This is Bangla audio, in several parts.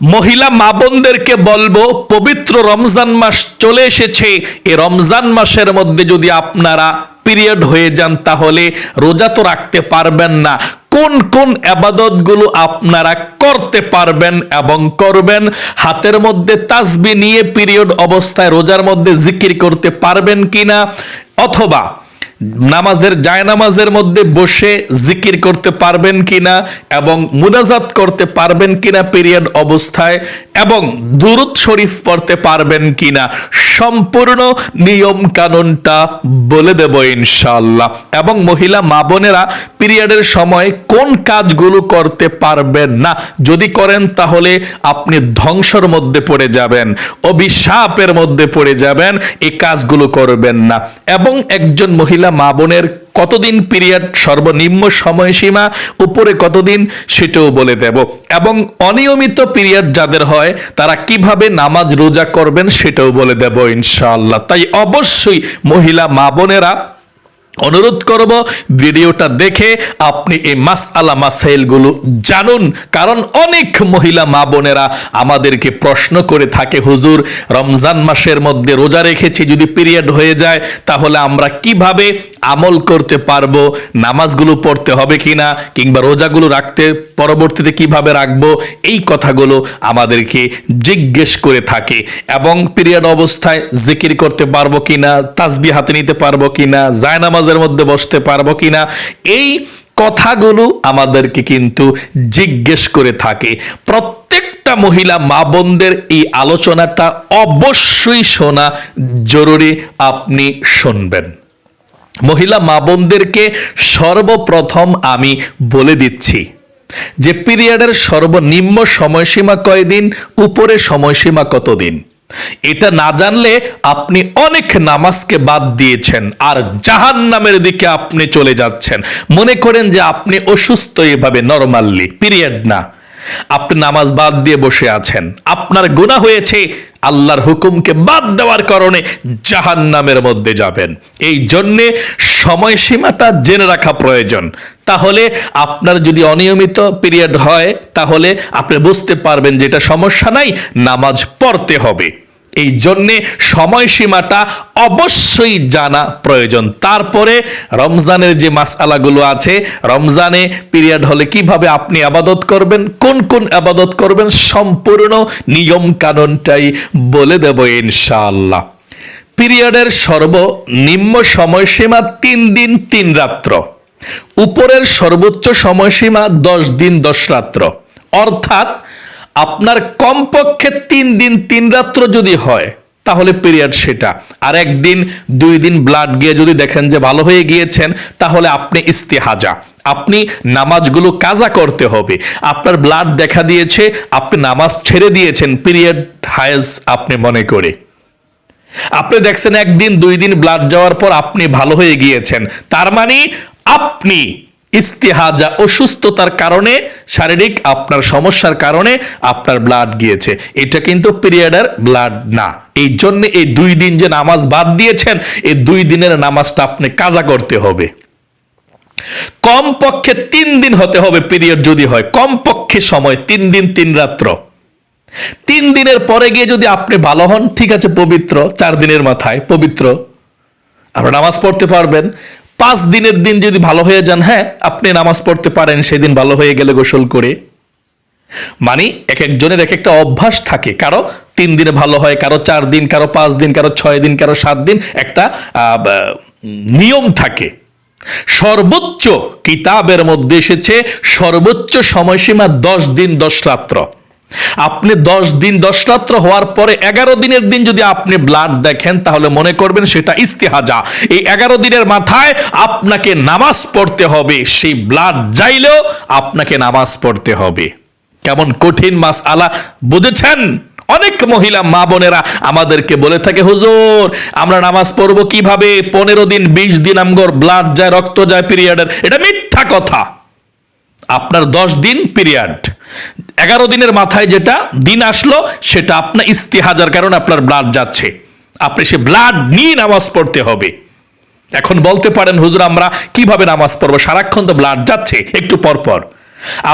মহিলা মা বোনদেরকে বলব, পবিত্র রমজান মাস চলে এসেছে। এ রমজান মাসের মধ্যে যদি আপনারা পিরিয়ড হয়ে যান, তাহলে রোজা তো রাখতে পারবেন না। কোন কোন আবাদতগুলো আপনারা করতে পারবেন এবং করবেন, হাতের মধ্যে তাসবি নিয়ে পিরিয়ড অবস্থায় রোজার মধ্যে জিকির করতে পারবেন কিনা, অথবা নামাজের, জায়নামাজের মধ্যে বসে জিকির করতে পারবেন কিনা এবং মুনাজাত করতে পারবেন কিনা পিরিয়ড অবস্থায় এবং দুরুদ শরীফ পড়তে পারবেন কিনা, সম্পূর্ণ নিয়ম কানুনটা বলে দেব ইনশাআল্লাহ। এবং মহিলা, মা বোনেরা পিরিয়ডের সময় কোন কাজগুলো করতে পারবেন না? যদি করেন তাহলে আপনি ধ্বংসর মধ্যে পড়ে যাবেন, অভিশাপের মধ্যে পড়ে যাবেন এই কাজগুলো করবেন না। এবং একজন মহিলা মা বোনের কতদিন পিরিয়ড সর্বনিম্ন সময়সীমা, উপরে কতদিন সেটাও বলে দেব। এবং অনিয়মিত পিরিয়ড যাদের হয়, তারা কীভাবে নামাজ রোজা করবেন সেটাও বলে দেব ইনশাআল্লাহ। তাই অবশ্যই মহিলা মা বোনেরা অনুরোধ করব ভিডিওটা দেখে আপনি এই মাস আলা মাসাইলগুলো জানুন। কারণ অনেক মহিলা মা বোনেরা আমাদেরকে প্রশ্ন করে থাকে, হুজুর, রমজান মাসের মধ্যে রোজা রেখেছি, যদি পিরিয়ড হয়ে যায়, তাহলে আমরা কীভাবে আমল করতে পারব? নামাজগুলো পড়তে হবে কিনা? কিংবা রোজাগুলো রাখতে, পরবর্তীতে কীভাবে রাখব? এই কথাগুলো আমাদেরকে জিজ্ঞেস করে থাকে। এবং পিরিয়ড অবস্থায় জিকির করতে পারব কিনা? তাসবি হাতে নিতে পারব কিনা? জায়নামাজের মধ্যে বসতে পারব কিনা? এই কথাগুলো আমাদেরকে কিন্তু জিজ্ঞেস করে থাকে। প্রত্যেকটা মহিলা মা বোনদের এই আলোচনাটা অবশ্যই শোনা জরুরি, আপনি শুনবেন। মহিলা মা বোনদেরকে সর্বপ্রথম আমি বলে দিচ্ছি যে পিরিয়ডের সর্বনিম্ন সময়সীমা কয়দিন? উপরে সময়সীমা কতদিন? এটা না জানলে আপনি অনেক নামাজকে বাদ দিয়েছেন, আর জাহান নামের দিকে আপনি চলে যাচ্ছেন। মনে করেন যে আপনি অসুস্থ এভাবে নরমালি, পিরিয়ড না। আপনি নামাজ বাদ দিয়ে বসে আছেন। আপনার গুণা হয়েছে আল্লাহর হুকুমকে বাদ দেওয়ার কারণে জাহান নামের মধ্যে যাবেন। এই জন্যে সময়সীমাটা জেনে রাখা প্রয়োজন। তাহলে আপনার যদি অনিয়মিত পিরিয়ড হয়, তাহলে আপনি বুঝতে পারবেন যে এটা সমস্যা নাই, নামাজ পড়তে হবে। এই জন্যে সময়সীমাটা অবশ্যই জানা প্রয়োজন। তারপরে রমজানের যে মাসালাগুলো আছে, রমজানে পিরিয়ড হলে কীভাবে আপনি আবাদত করবেন, কোন কোন আবাদত করবেন, সম্পূর্ণ নিয়ম কানুনটাই বলে দেব ইনশাআল্লাহ। পিরিয়ডের সর্বনিম্ন সময়সীমা তিন দিন তিন রাত্র। উপরের সর্বোচ্চ সময়সীমা দশ দিন দশ রাত্র। অর্থাৎ আপনার কমপক্ষে তিন দিন, তিন রাত্র যদি হয়, তাহলে পিরিয়ড সেটা। আর একদিন, দুই দিন ব্লাড গিয়ে যদি দেখেন যে ভালো হয়ে গিয়েছেন, তাহলে আপনি ইস্তেহাজা। আপনি নামাজগুলো কাজা করতে হবে। আপনার ব্লাড দেখা দিয়েছে, আপনি নামাজ ছেড়ে দিয়েছেন পিরিয়ড হায়েজ আপনি মনে করে। আপনি দেখছেন একদিন, দুই দিন ব্লাড যাওয়ার পর আপনি ভালো হয়ে গিয়েছেন। তার মানে আপনি ইস্তেহাজা অসুস্থতার কারণে, শারীরিক আপনার সমস্যার কারণে আপনার ব্লাড গিয়েছে। এটা কিন্তু পিরিয়ডের ব্লাড না। এই জন্য এই দুই দিন যে নামাজ বাদ দিয়েছেন, এই দুই দিনের নামাজটা আপনি কাজা করতে হবে। কমপক্ষে তিন দিন হতে হবে পিরিয়ড যদি হয়। কমপক্ষে সময়, তিন দিন, তিন রাত্র। তিন দিনের পরে গিয়ে যদি আপনি ভালো হন, ঠিক আছে, পবিত্র, চার দিনের মাথায়, পবিত্র। আপনার নামাজ পড়তে পারবেন। পাঁচ দিনের দিন যদি ভালো হয়ে যান হ্যাঁ আপনি নামাজ পড়তে পারেন, সেদিন ভালো হয়ে গেলে গোসল করে। মানে এক একজনের এক একটা অভ্যাস থাকে। কারও তিন দিনে ভালো হয়, কারও চার দিন, কারও পাঁচ দিন, কারও ছয় দিন, কারও সাত দিন, একটা নিয়ম থাকে। সর্বোচ্চ কিতাবের মধ্যে এসেছে সর্বোচ্চ সময়সীমা দশ দিন, দশ রাত্র। আপনি দশ দিন, দশ রাত্র হওয়ার পরে এগারো দিনের দিন যদি আপনি ব্লাড দেখেন, তাহলে মনে করবেন সেটা ইস্তেহাজা। এই এগারো দিনের মাথায় আপনাকে নামাজ পড়তে হবে। সেই ব্লাড যাইলেও আপনাকে নামাজ পড়তে হবে। কেমন কঠিন মাস আলা বুঝেছেন? অনেক মহিলা মা বোনেরা আমাদেরকে বলে থাকে, হুজুর, আমরা নামাজ পড়ব কীভাবে? পনেরো দিন, বিশ দিন আমগর ব্লাড যায়, রক্ত যায় পিরিয়ডের এটা মিথ্যা কথা। আপনার দশ দিন পিরিয়ড এগারো দিনের মাথায় যেটা দিন আসলো, সেটা আপনার ইস্তিহাজার কারণে আপনার ব্লাড যাচ্ছে। আপনি সে ব্লাড নিয়ে নামাজ পড়তে হবে। এখন বলতে পারেন, হুজুর, আমরা কীভাবে নামাজ পড়ব? সারাক্ষণ তো ব্লাড যাচ্ছে, একটু পর পর।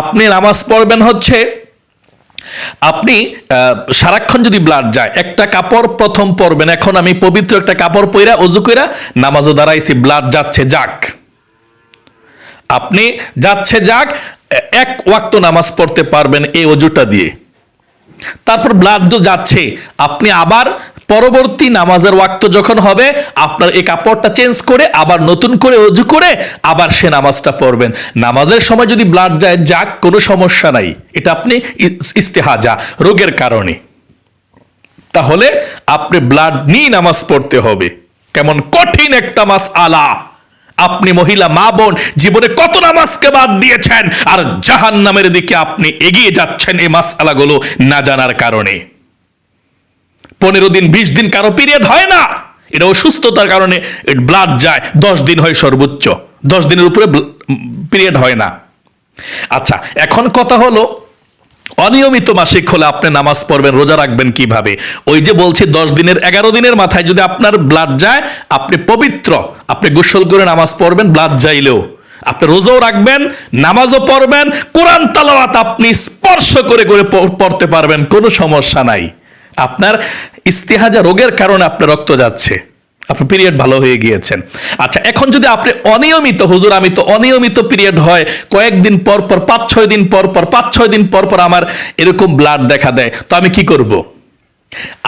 আপনি নামাজ পড়বেন হচ্ছে, আপনি সারাক্ষণ যদি ব্লাড যায়, একটা কাপড় প্রথম পরবেন। এখন আমি পবিত্র একটা কাপড় পইরা অজু কইরা নামাজও দাঁড়াইছি ব্লাড যাচ্ছে, যাক। আপনি যাচ্ছে, যাক এক ওয়াক্ত নামাজ পড়তে পারবেন এই অজুটা দিয়ে। তারপর ব্লাড যাচ্ছে। আপনি আবার পরবর্তী নামাজের ওয়াক্ত যখন হবে, আপনার এই কাপড়টা চেঞ্জ করে, আবার নতুন করে অজু করে, আবার সে নামাজটা পড়বেন। নামাজের সময় যদি ব্লাড যায়, যাক, কোনো সমস্যা নাই। এটা আপনি ইস্তেহাজা, রোগের কারণে। তাহলে আপনি ব্লাড নিয়ে নামাজ পড়তে হবে। কেমন কঠিন একটা মাস আলা আপনি মহিলা, মা, বোন, জীবনে কত নামাজকে বাদ দিয়েছেন? আর জাহান নামের দিকে আপনি এগিয়ে যাচ্ছেন এই মাস আলাগুলো না জানার কারণে। পনেরো দিন, বিশ দিন কারও পিরিয়ড হয় না। এটা অসুস্থতার কারণে ব্লাড যায়, দশ দিন হয় সর্বোচ্চ। দশ দিনের উপরে পিরিয়ড হয় না। আচ্ছা এখন কথা হলো অনিয়মিত মাসিক হলে আপনি নামাজ পড়বেন, রোজা রাখবেন কীভাবে? ওই যে বলছি, দশ দিনের, এগারো দিনের মাথায় যদি আপনার ব্লাড যায়, আপনি পবিত্র, আপনি গোসল করে নামাজ পড়বেন, ব্লাড যাইলেও। আপনি রোজাও রাখবেন, নামাজও পড়বেন, কোরআন তালাওয়াত আপনি স্পর্শ করে করে পড়তে পারবেন, কোনো সমস্যা নাই। আপনার ইস্তেহাজা রোগের কারণে আপনার রক্ত যাচ্ছে। আপনার পিরিয়ড ভালো হয়ে গিয়েছেন। আচ্ছা এখন যদি আপনি অনিয়মিত, হুজুর, আমি তো অনিয়মিত পিরিয়ড হয়, কয়েকদিন পর পর, পাঁচ, ছয় দিন পর পর, পাঁচ, ছয় দিন পর পর আমার এরকম ব্লাড দেখা দেয়, তো আমি কি করব?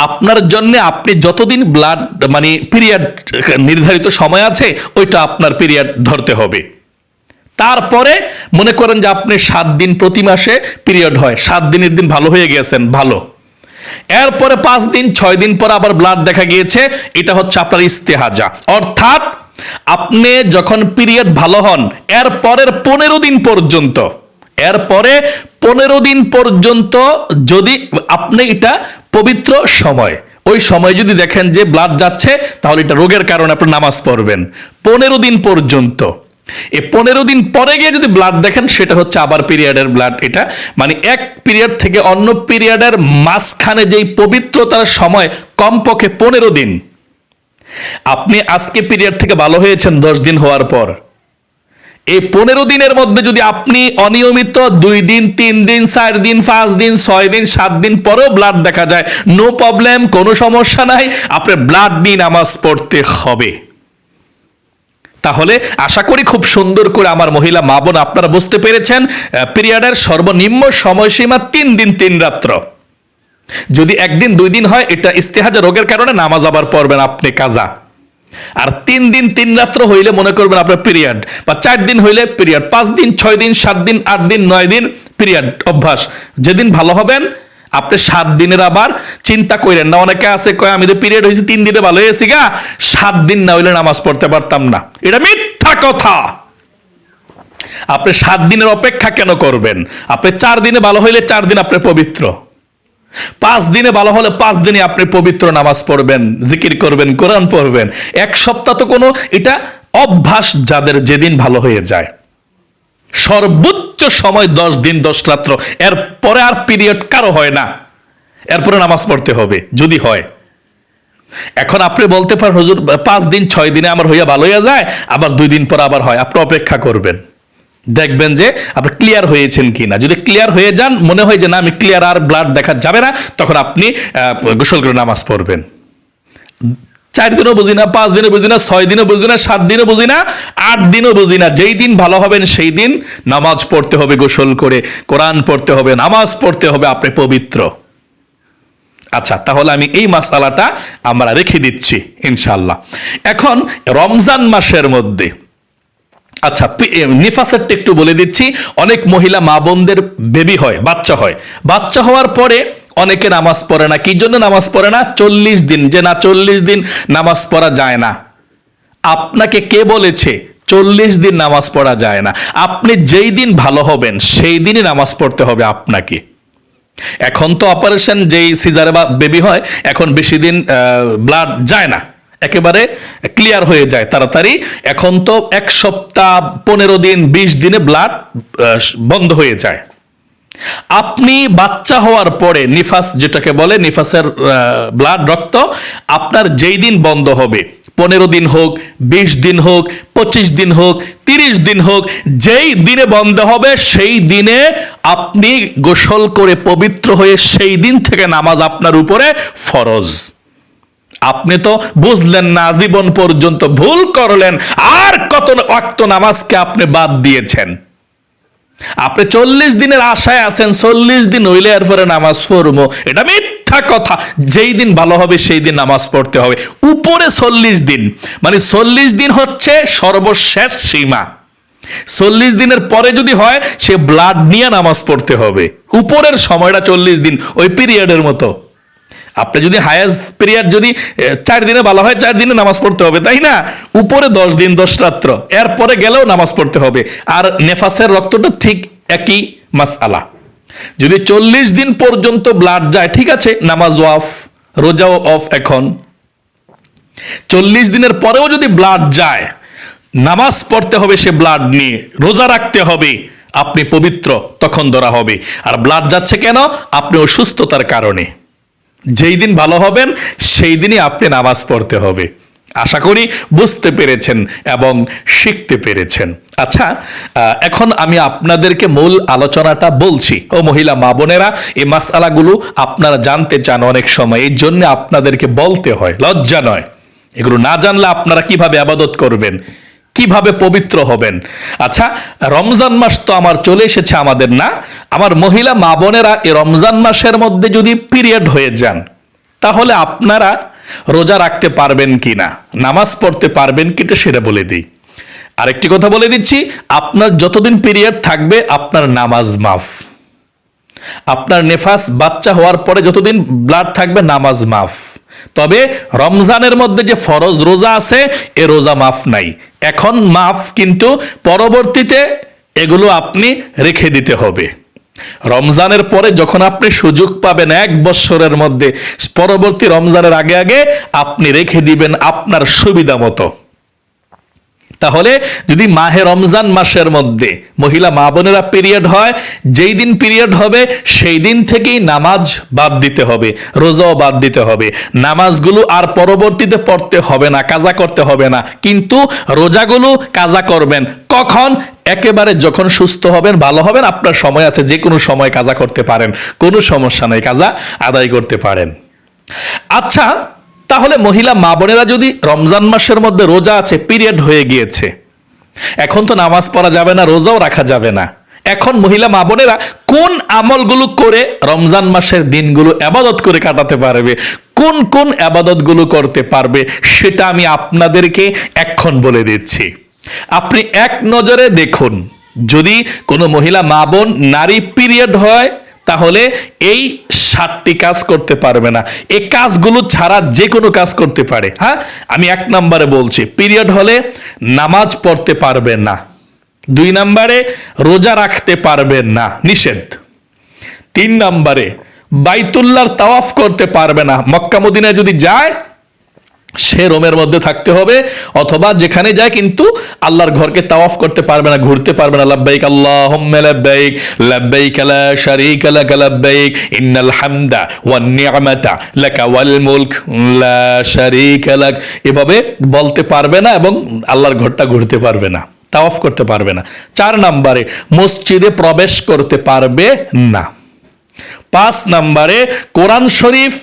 আপনার জন্য আপনি যতদিন ব্লাড মানে পিরিয়ড নির্ধারিত সময় আছে, ওইটা আপনার পিরিয়ড ধরতে হবে। তারপরে মনে করেন যে আপনি সাত দিন প্রতি মাসে পিরিয়ড হয়, সাত দিনের দিন ভালো হয়ে গেছেন ভালো। এরপরে পাঁচ দিন, ছয় দিন পর আবার ব্লাড দেখা গিয়েছে। এটা হচ্ছে আপনার ইস্তেহাজা। অর্থাৎ আপনি যখন পিরিয়ড ভালো হন এর পরের পনেরো দিন পর্যন্ত, এরপরে পনেরো দিন পর্যন্ত যদি আপনি এটা পবিত্র সময়, ওই সময় যদি দেখেন যে ব্লাড যাচ্ছে, তাহলে এটা রোগের কারণে আপনি নামাজ পড়বেন। পনেরো দিন পর্যন্ত। এই পনেরো দিন পরে গিয়ে যদি ব্লাড দেখেন, সেটা হচ্ছে আবার পিরিয়ডের ব্লাড এটা মানে এক পিরিয়ড থেকে অন্য পিরিয়ডের মাঝখানে যেই পবিত্রতার সময় কমপক্ষে পনেরো দিন। আপনি আজকে পিরিয়ড থেকে ভালো হয়েছেন, দশ দিন হওয়ার পর। এই পনেরো দিনের মধ্যে যদি আপনি অনিয়মিত দুই দিন, তিন দিন, চার দিন, পাঁচ দিন, ছয় দিন, সাত দিন পরেও ব্লাড দেখা যায় নো প্রবলেম কোনো সমস্যা নাই, আপনার ব্লাড নিয়ে নামাজ পড়তে হবে। তাহলে আশা করি খুব সুন্দর করে আমার মহিলা মা বোন আপনারা বুঝতে পেরেছেন পিরিয়ডের সর্বনিম্ন সময়সীমা তিন দিন, তিন রাত্র। যদি একদিন, দুই দিন হয়, এটা ইস্তেহাজা রোগের কারণে নামাজ আবার পড়বেন আপনি কাজা। আর তিন দিন, তিন রাত্র হইলে মনে করবেন আপনার পিরিয়ড, বা চার দিন হইলে পিরিয়ড, পাঁচ দিন, ছয় দিন, সাত দিন, আট দিন, নয় দিন পিরিয়ড অভ্যাস। যেদিন ভালো হবেন আপনি সাত দিনের আবার চিন্তা করেন না। অনেকে আছে, কয়, আমি তো পিরিয়ড হয়েছে তিন দিনে ভালো হয়েছি গা, সাত দিন না হইলে নামাজ পড়তে পারতাম না। এটা মিথ্যা কথা। আপনি সাত দিনের অপেক্ষা কেন করবেন? আপনি চার দিনে ভালো হইলে চার দিন আপনি পবিত্র। পাঁচ দিনে ভালো হলে পাঁচ দিনে আপনি পবিত্র নামাজ পড়বেন, জিকির করবেন, কোরআন পড়বেন। এক সপ্তাহ তো কোনো, এটা অভ্যাস যাদের যেদিন ভালো হয়ে যায়। সর্বোচ্চ সময় দশ দিন, দশ রাত্র। এর পরে আর পিরিয়ড কারও হয় না। এরপরে নামাজ পড়তে হবে, যদি হয়। এখন আপনি বলতে পারেন, হুজুর, পাঁচ দিন, ছয় দিনে আমার হইয়া ভালো হইয়া যায়, আবার দুই দিন পর আবার হয়। আপনি অপেক্ষা করবেন। দেখবেন যে আপনি ক্লিয়ার হয়েছেন কি না যদি ক্লিয়ার হয়ে যান, মনে হয় যে না, আমি ক্লিয়ার আর ব্লাড দেখা যাবে না, তখন আপনি গোসল করে নামাজ পড়বেন। চার দিনও বুঝি না, পাঁচ দিনও বুঝি না, ছয় দিনও বুঝি না, সাত দিনও বুঝি না, আট দিনও বুঝি না। যেই দিন ভালো হবেন সেই দিন নামাজ পড়তে হবে, গোসল করে কোরআন পড়তে হবে, নামাজ পড়তে হবে, আপনি পবিত্র। আচ্ছা তাহলে আমি এই মাসালাটা আমরা রেখে দিচ্ছি ইনশাল্লাহ এখন রমজান মাসের মধ্যে আচ্ছা নিফাসেরটা একটু বলে দিচ্ছি, অনেক মহিলা মা বোনদের বেবি হয়, বাচ্চা হয়। বাচ্চা হওয়ার পরে অনেকে নামাজ পড়ে না। কি জন্য নামাজ পড়ে না? চল্লিশ দিন। যে না চল্লিশ দিন নামাজ পড়া যায় না। আপনাকে কে বলেছে? চল্লিশ দিন নামাজ পড়া যায় না। আপনি যেই দিন ভালো হবেন, সেই দিনই নামাজ পড়তে হবে আপনাকে। এখন তো অপারেশন যেই সিজারে বা বেবি হয়, এখন বেশি দিন ব্লাড যায় না। একেবারে ক্লিয়ার হয়ে যায় তাড়াতাড়ি। এখন তো এক সপ্তাহ পনেরো দিন, বিশ দিনে ব্লাড বন্ধ হয়ে যায়। আপনি বাচ্চা হওয়ার পরে নিফাস যেটাকে বলে, নিফাসের ব্লাড রক্ত, আপনার যেই দিন বন্ধ হবে, পনেরো দিন হোক, বিশ দিন হোক, পঁচিশ দিন হোক, তিরিশ দিন হোক, যেই দিনে বন্ধ হবে সেই দিনে আপনি গোসল করে পবিত্র হয়ে সেই দিন থেকে নামাজ আপনার উপরে ফরজ। আপনি তো বুঝলেন না, জীবন পর্যন্ত ভুল করলেন, আর কত অক্ত নামাজকে আপনি বাদ দিয়েছেন। আপনি চল্লিশ দিনের আশায় আছেন, চল্লিশ দিন হইলে এরপরে নামাজ পড়ব। এটা মিথ্যা কথা। যেই দিন ভালো হবে, সেই দিন নামাজ পড়তে হবে। উপরে চল্লিশ দিন। মানে চল্লিশ দিন হচ্ছে সর্বশেষ সীমা। চল্লিশ দিনের পরে যদি হয়, সে ব্লাড নিয়ে নামাজ পড়তে হবে। উপরের সময়টা চল্লিশ দিন, ওই পিরিয়ডের মতো। আপনি যদি হায়েস্ট পিরিয়ড যদি চার দিনে ভালো হয়, চার দিনে নামাজ পড়তে হবে, তাই না? উপরে দশ দিন, দশ রাত্র। এরপরে গেলেও নামাজ পড়তে হবে। আর নেফাসের রক্তটা ঠিক একই মাসআলা। যদি চল্লিশ দিন পর্যন্ত ব্লাড যায়, ঠিক আছে, নামাজ অফ রোজাও অফ এখন। চল্লিশ দিনের পরেও যদি ব্লাড যায়, নামাজ পড়তে হবে সে ব্লাড নিয়ে, রোজা রাখতে হবে, আপনি পবিত্র, তখন ধরা হবে। আর ব্লাড যাচ্ছে কেন? আপনি অসুস্থতার কারণে। যেই দিন ভালো হবেন, সেই দিনই আপনি নামাজ পড়তে হবে। আশা করি বুঝতে পেরেছেন এবং শিখতে পেরেছেন। আচ্ছা এখন আমি আপনাদেরকে মূল আলোচনাটা বলছি। ও মহিলা মা বোনেরা, এই মাসালাগুলো আপনারা জানতে চান অনেক সময়, এই জন্য আপনাদেরকে বলতে হয়, লজ্জা নয়। এগুলো না জানলে আপনারা কীভাবে আবাদত করবেন? কীভাবে পবিত্র হবেন? আচ্ছা রমজান মাস তো আমার চলে এসেছে আমাদের না? আমার মহিলা, মা বোনেরা এই রমজান মাসের মধ্যে যদি পিরিয়ড হয়ে যান, তাহলে আপনারা রোজা রাখতে পারবেন কি না নামাজ পড়তে পারবেন কিটা সেটা বলে দিই। আরেকটি কথা বলে দিচ্ছি, আপনার যতদিন পিরিয়ড থাকবে, আপনার নামাজ মাফ। আপনার নেফাস বাচ্চা হওয়ার পরে যতদিন ব্লাড থাকবে, নামাজ মাফ। তবে রমজানের মধ্যে যে ফরজ রোজা আছে, এ রোজা মাফ নাই। এখন মাফ কিন্তু পরবর্তীতে এগুলো আপনি রেখে দিতে হবে। রমজানের পরে যখন আপনি সুযোগ পাবেন এক বছরের মধ্যে, পরবর্তী রমজানের আগে আগে আপনি রেখে দিবেন আপনার সুবিধা মতো। তাহলে যদি মাহে রমজান মাসের মধ্যে মহিলা মা বোনেরা পিরিয়ড হয়, যেই দিন পিরিয়ড হবে, সেই দিন থেকেই নামাজ বাদ দিতে হবে, রোজাও বাদ দিতে হবে। নামাজগুলো আর পরবর্তীতে পড়তে হবে না, কাজা করতে হবে না। কিন্তু রোজাগুলো কাজা করবেন। কখন? একেবারে যখন সুস্থ হবেন, ভালো হবেন, আপনার সময় আছে, যে কোনো সময় কাজা করতে পারেন। কোনো সমস্যা নেই, কাজা আদায় করতে পারেন। আচ্ছা তাহলে মহিলা মা বোনেরা যদি রমজান মাসের মধ্যে রোজা আছে পিরিয়ড হয়ে গিয়েছে। এখন তো নামাজ পড়া যাবে না, রোজাও রাখা যাবে না। এখন মহিলা মা বোনেরা কোন আমলগুলো করে রমজান মাসের দিনগুলো আবাদত করে কাটাতে পারবে? কোন কোন আবাদতগুলো করতে পারবে? সেটা আমি আপনাদেরকে এখন বলে দিচ্ছি। আপনি এক নজরে দেখুন, যদি কোনো মহিলা মা বোন নারী পিরিয়ড হয় তাহলে এই সাতটি কাজ করতে পারবে না। এই কাজগুলো ছাড়া যে কোনো কাজ করতে পারে হ্যাঁ? আমি এক নম্বরে বলছি, পিরিয়ড হলে নামাজ পড়তে পারবে না। দুই নম্বরে, রোজা রাখতে পারবে না, নিষেধ। তিন নম্বরে বাইতুল্লার তাওয়াফ করতে পারবে না। মক্কা মদিনায় যদি যায় সে রোমের মধ্যে থাকতে হবে, অথবা যেখানে যায় কিন্তু আল্লাহর ঘরকে তাওয়াফ করতে পারবে না, ঘুরতে পারবে না। লাব্বাইক আল্লাহুম্মা লাব্বাইক লাব্বাইক লা শারীকা লাক লাব্বাইক, ইন্নাল হামদা ওয়ান নি'মাতা লাকা ওয়াল মুলক, লা শারীকা লাক। এভাবে বলতে পারবে না এবং আল্লাহর ঘরটা ঘুরতে পারবে না, তাওয়াফ করতে পারবে না। চার নম্বরে, মসজিদে প্রবেশ করতে পারবে না। পাঁচ নম্বরে, কোরআন শরীফ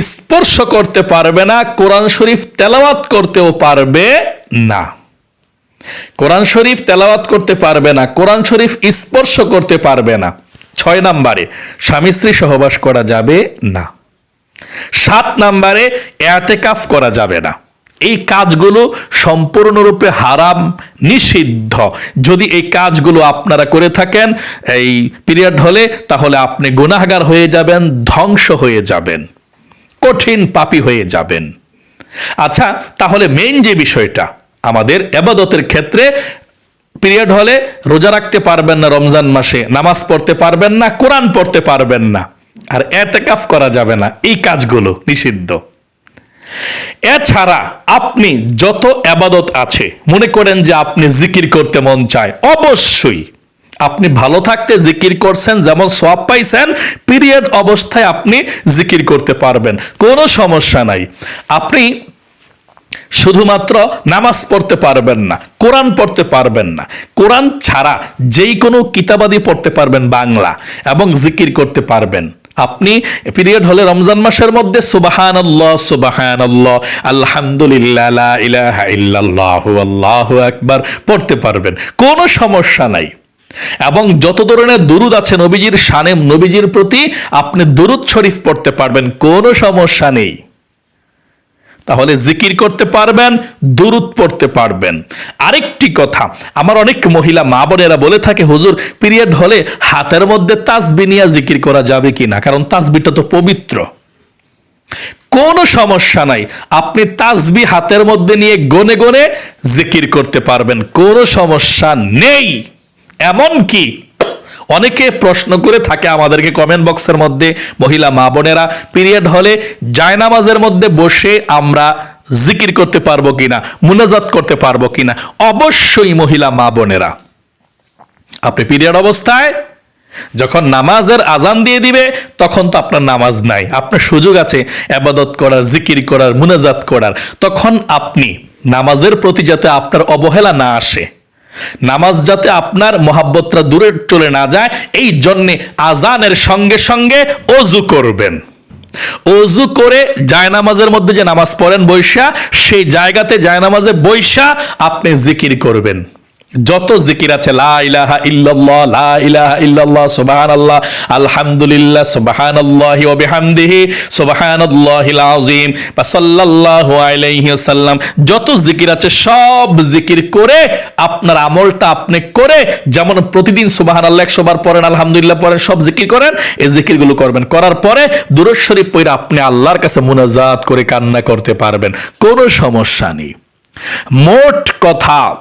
স্পর্শ করতে পারবে না, কোরআন শরীফ তেলাওয়াত করতেও পারবে না। কোরআন শরীফ তেলাওয়াত করতে পারবে না, কোরআন শরীফ স্পর্শ করতে পারবে না। ছয় নম্বরে, স্বামী স্ত্রী সহবাস করা যাবে না। সাত নম্বরে, এতেকাফ করা যাবে না। এই কাজগুলো সম্পূর্ণরূপে হারাম, নিষিদ্ধ। যদি এই কাজগুলো আপনারা করে থাকেন, এই পিরিয়ড হলে, তাহলে আপনি গুনাহগার হয়ে যাবেন, ধ্বংস হয়ে যাবেন। কঠিন পাপী হয়ে যাবেন। আচ্ছা তাহলে মেইন যে বিষয়টা, আমাদের এবাদতের ক্ষেত্রে পিরিয়ড হলে রোজা রাখতে পারবেন না রমজান মাসে, নামাজ পড়তে পারবেন না, কোরআন পড়তে পারবেন না, আর এতেকাফ করা যাবে না, এই কাজগুলো নিষিদ্ধ। এছাড়া আপনি যত আবাদত আছে, মনে করেন যে আপনি জিকির করতে মন চায়, অবশ্যই আপনি ভালো থাকতে জিকির করছেন, যেমন সব পাইছেন পিরিয়ড অবস্থায় আপনি জিকির করতে পারবেন। কোনো সমস্যা নাই। আপনি শুধুমাত্র নামাজ পড়তে পারবেন না, কোরআন পড়তে পারবেন না। কোরআন ছাড়া যেই কোনো কিতাবাদি পড়তে পারবেন বাংলা এবং জিকির করতে পারবেন। আপনি পিরিয়ড হলে রমজান মাসের মধ্যে সুবাহান আল্লাহ সুবাহান আল্লাহ আলহামদুলিল্লাহ, লা ইলাহা ইল্লাল্লাহু, আল্লাহু আকবার পড়তে পারবেন। কোনো সমস্যা নাই। এবং যত ধরনের দুরুদ আছে নবীজির শানে, নবীজির প্রতি আপনি দুরুদ শরীফ পড়তে পারবেন, কোনো সমস্যা নেই। তাহলে জিকির করতে পারবেন, দুরুদ পড়তে পারবেন। আরেকটি কথা, আমার অনেক মহিলা মা বোনেরা বলে থাকে, হুজুর, পিরিয়ড হলে হাতের মধ্যে তাসবি নিয়ে জিকির করা যাবে কি না? কারণ তাসবিটা তো পবিত্র। কোনো সমস্যা নাই, আপনি তাসবি হাতের মধ্যে নিয়ে গনে গনে জিকির করতে পারবেন, কোনো সমস্যা নেই। এমন কি অনেকে প্রশ্ন করে থাকে আমাদেরকে কমেন্ট বক্সের মধ্যে, মহিলা মা বোনেরা পিরিয়ড হলে জায়নামাজের মধ্যে বসে আমরা জিকির করতে পারব কিনা, মুনাজাত করতে পারব কিনা, অবশ্যই মহিলা মা বোনেরা। আপনি পিরিয়ড অবস্থায় যখন নামাজের আজান দিয়ে দিবে, তখন তো আপনার নামাজ নাই। আপনার সুযোগ আছে আবাদত করার, জিকির করার, মুনাজাত করার। তখন আপনি নামাজের প্রতি যাতে আপনার অবহেলা না আসে নামাজ যাতে আপনার মহাব্বতটা দূরে চলে না যায়, এই জন্যে আজানের সঙ্গে সঙ্গে অজু করবেন। অজু করে জায়নামাজের মধ্যে যে নামাজ পড়েন বৈশা, সেই জায়গাতে জায়নামাজে বৈশা আপনি জিকির করবেন। যত জিকির আছে, লা ইলাহা ইল্লাল্লাহ, লা যত জিকির আছে, সব জিকির করে আপনার আমলটা আপনি করে যেমন প্রতিদিন সুবহানাল্লাহ 100 বার পড়েন, আলহামদুলিল্লাহ পড়েন, সব জিকির করেন, এই জিকিরগুলো করবেন। করার পরে দুরূদ পড়ে আপনি আল্লাহর কাছে মুনাজাত করে কান্না করতে পারবেন। কোনো সমস্যা নেই। মোট কথা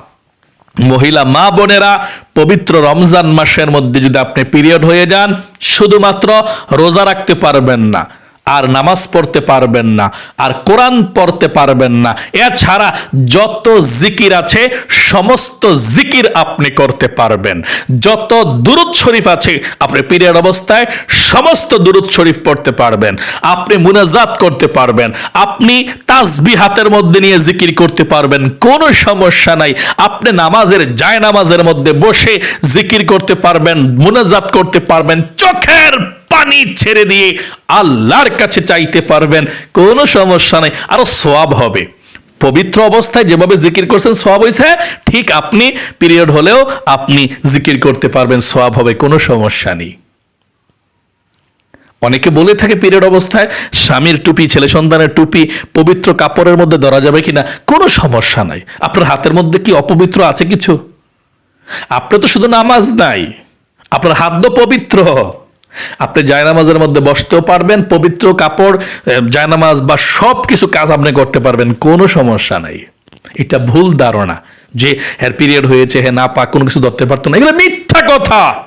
মহিলা মা বোনেরা, পবিত্র রমজান মাসের মধ্যে যদি আপনি পিরিয়ড হয়ে যান, শুধুমাত্র রোজা রাখতে পারবেন না। আর নামাজ পড়তে পারবেন না, আর কোরআন পড়তে পারবেন না। এছাড়া যত জিকির আছে, সমস্ত জিকির আপনি করতে পারবেন। যত দুরুদ শরীফ আছে, আপনি পিরিয়ড অবস্থায় সমস্ত দুরুদ শরীফ পড়তে পারবেন। আপনি মুনাজাত করতে পারবেন। আপনি তাসবি হাতের মধ্যে নিয়ে জিকির করতে পারবেন। কোনো সমস্যা নাই। আপনি নামাজের যায় নামাজের মধ্যে বসে জিকির করতে পারবেন, মুনাজাত করতে পারবেন। চোখের পানি ছেড়ে দিয়ে আল্লাহর কাছে চাইতে পারবেন, কোনো সমস্যা নেই, আরও সোয়াব হবে। পবিত্র অবস্থায় যেভাবে জিকির করছেন, সোয়াব হয়েছে ঠিক আপনি পিরিয়ড হলেও আপনি জিকির করতে পারবেন, সোয়াব হবে, কোনো সমস্যা নেই। অনেকে বলে থাকে পিরিয়ড অবস্থায়, স্বামীর টুপি, ছেলে সন্তানের টুপি, পবিত্র কাপড়ের মধ্যে ধরা যাবে কিনা, কোনো সমস্যা নাই। আপনার হাতের মধ্যে কি অপবিত্র আছে কিছু? আপনার তো শুধু নামাজ নাই, আপনার হাত তো পবিত্র। আপনি জায়নামাজের মধ্যে বসতেও পারবেন, পবিত্র কাপড় জায়নামাজ বা সব কিছু কাজ আপনি করতে পারবেন, কোনো সমস্যা নাই। এটা ভুল ধারণা যে হ্যার পিরিয়ড হয়েছে হ্যাঁ না পাক, কোনো কিছু ধরতে পারতো না। এগুলো মিথ্যা কথা।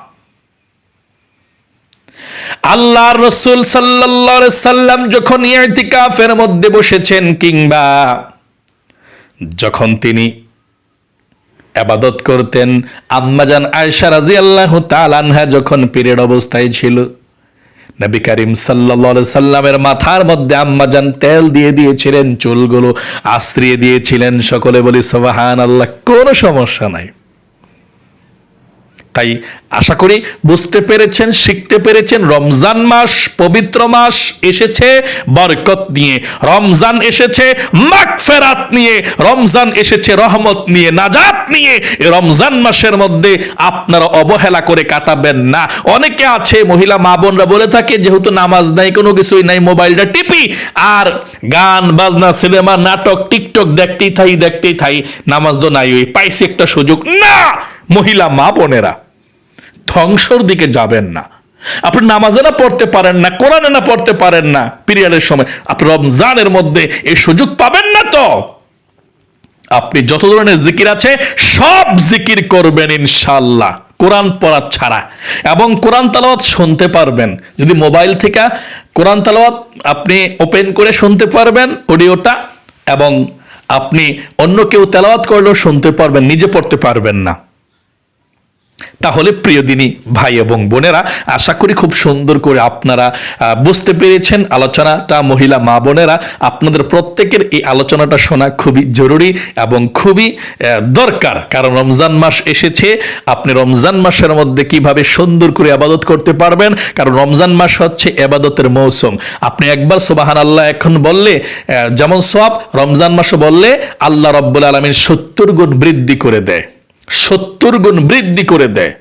আল্লাহ রসুল সাল্লাহ সাল্লাম যখন ইয়াতিকাফের মধ্যে বসেছেন কিংবা যখন তিনি আবাদত করতেন। আম্মাজান আয়সা রাজি আল্লাহ তালানহা যখন পিরিয়ড অবস্থায় ছিল, নবী করিম সাল্লা সাল্লামের মাথার মধ্যে আম্মাজান তেল দিয়ে দিয়েছিলেন, চুলগুলো আশ্রিয়ে দিয়েছিলেন। সকলে বলি সোবাহান আল্লাহ কোনো সমস্যা নাই। তাই আশা করি বুঝতে পেরেছেন, শিখতে পেরেছেন। রমজান মাস, পবিত্র মাস এসেছে, বরকত নিয়ে। রমজান এসেছে, মাগফেরাত নিয়ে। রমজান এসেছে, রহমত নিয়ে, নাজাত নিয়ে। রমজান মাসের মধ্যে আপনারা অবহেলা করে কাটাবেন না। অনেকে আছে, মহিলা মা বোনরা বলে থাকে, যেহেতু নামাজ নাই, কোনো কিছুই নাই, মোবাইলটা টিপি। আর গান, বাজনা, সিনেমা, নাটক, টিকটক দেখতেই থাই দেখতেই থাই, নামাজ তো নাই, ওই পাইছি একটা সুযোগ। না! মহিলা মা বোনেরা। ধ্বংসর দিকে যাবেন না। আপনি নামাজে না পড়তে পারেন না, কোরআনে না পড়তে পারেন না, পিরিয়ডের সময়। আপনি রমজানের মধ্যে এই সুযোগ পাবেন না তো। আপনি যত ধরনের জিকির আছে, সব জিকির করবেন ইনশাল্লাহ কোরআন পড়া ছাড়া। এবং কোরআন তালাওয়াত শুনতে পারবেন। যদি মোবাইল থেকে কোরআন তালাওয়াত আপনি ওপেন করে শুনতে পারবেন অডিওটা, এবং আপনি অন্য কেউ তেলাওয়াত করলেও শুনতে পারবেন, নিজে পড়তে পারবেন না। তাহলে প্রিয় দিনী, ভাই এবং বোনেরা, আশা করি খুব সুন্দর করে আপনারা বুঝতে পেরেছেন আলোচনাটা, মহিলা মা বোনেরা। আপনাদের প্রত্যেকের এই আলোচনাটা শোনা খুবই জরুরি এবং খুবই দরকার। কারণ রমজান মাস এসেছে, আপনি রমজান মাসের মধ্যে কীভাবে সুন্দর করে আবাদত করতে পারবেন? কারণ রমজান মাস হচ্ছে এবাদতের মৌসুম। আপনি একবার সুবাহান আল্লাহ এখন বললে যেমন সব রমজান মাসে বললে, আল্লাহ রব্বুল আলমিন সত্তর গুণ বৃদ্ধি করে দেয়। সত্তর গুণ বৃদ্ধি করে দেয়।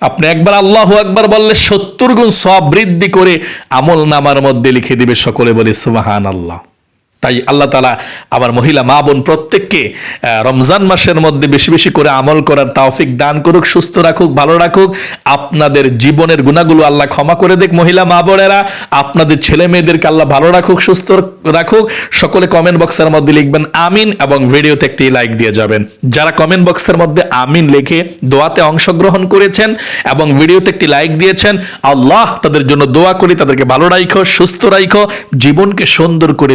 আপনি একবার আল্লাহ একবার বললে সত্তর গুণ সব বৃদ্ধি করে আমল নামার মধ্যে লিখে দিবে সকলে বলে সুবাহান আল্লাহ তাই আল্লাহ তালা আবার মহিলা মা বোন প্রত্যেককে রমজান মাসের মধ্যে বেশি বেশি করে আমল করার তাওফিক দান করুক, সুস্থ রাখুক, ভালো রাখুক। আপনাদের জীবনের গুণাগুলো আল্লাহ ক্ষমা করে দেখ মহিলা মা বোনেরা। আপনাদের ছেলে মেয়েদেরকে আল্লাহ ভালো রাখুক, সুস্থ রাখুক। সকলে কমেন্ট বক্সের মধ্যে লিখবেন আমিন এবং ভিডিওতে একটি লাইক দিয়ে যাবেন। যারা কমেন্ট বক্সের মধ্যে আমিন লিখে দোয়াতে অংশগ্রহণ করেছেন এবং ভিডিওতে একটি লাইক দিয়েছেন, আল্লাহ তাদের জন্য দোয়া করি, তাদেরকে ভালো রাখো সুস্থ রাখো জীবনকে সুন্দর করে